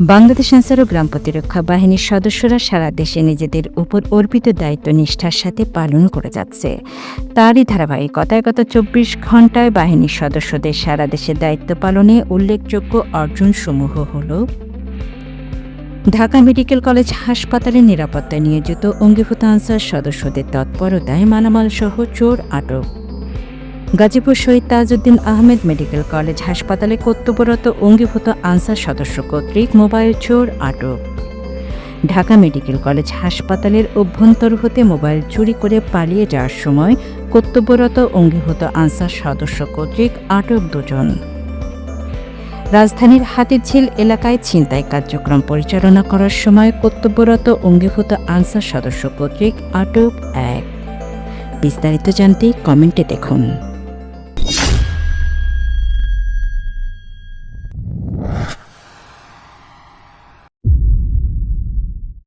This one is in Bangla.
বাংলাদেশ আনসার ও গ্রাম প্রতিরক্ষা বাহিনীর সদস্যরা সারা দেশে নিজেদের উপর অর্পিত দায়িত্ব নিষ্ঠার সাথে পালন করে যাচ্ছে। তারই ধারাবাহিকতায় গত চব্বিশ ঘন্টায় বাহিনীর সদস্যদের সারা দেশে দায়িত্ব পালনে উল্লেখযোগ্য অর্জনসমূহ হল ঢাকা মেডিকেল কলেজ হাসপাতালে নিরাপত্তায় নিয়োজিত অঙ্গীভূত আনসার সদস্যদের তৎপরতায় মালামাল সহ চোর আটক। গাজীপুর শহীদ তাজউদ্দিন আহমেদ মেডিকেল কলেজ হাসপাতালে কর্তব্যরত অঙ্গীভূত আনসার সদস্য কর্তৃক মোবাইল চোর আটক। ঢাকা মেডিকেল কলেজ হাসপাতালের অভ্যন্তর হতে মোবাইল চুরি করে পালিয়ে যাওয়ার সময় কর্তব্যরত অঙ্গীভূত আনসার সদস্য কর্তৃক আটক দুজন। রাজধানীর হাতিঝিল এলাকায় ছিনতাই কার্যক্রম পরিচালনা করার সময় কর্তব্যরত অঙ্গীভূত আনসার সদস্য কর্তৃক আটক এক। বিস্তারিত জানতে কমেন্টে দেখুন।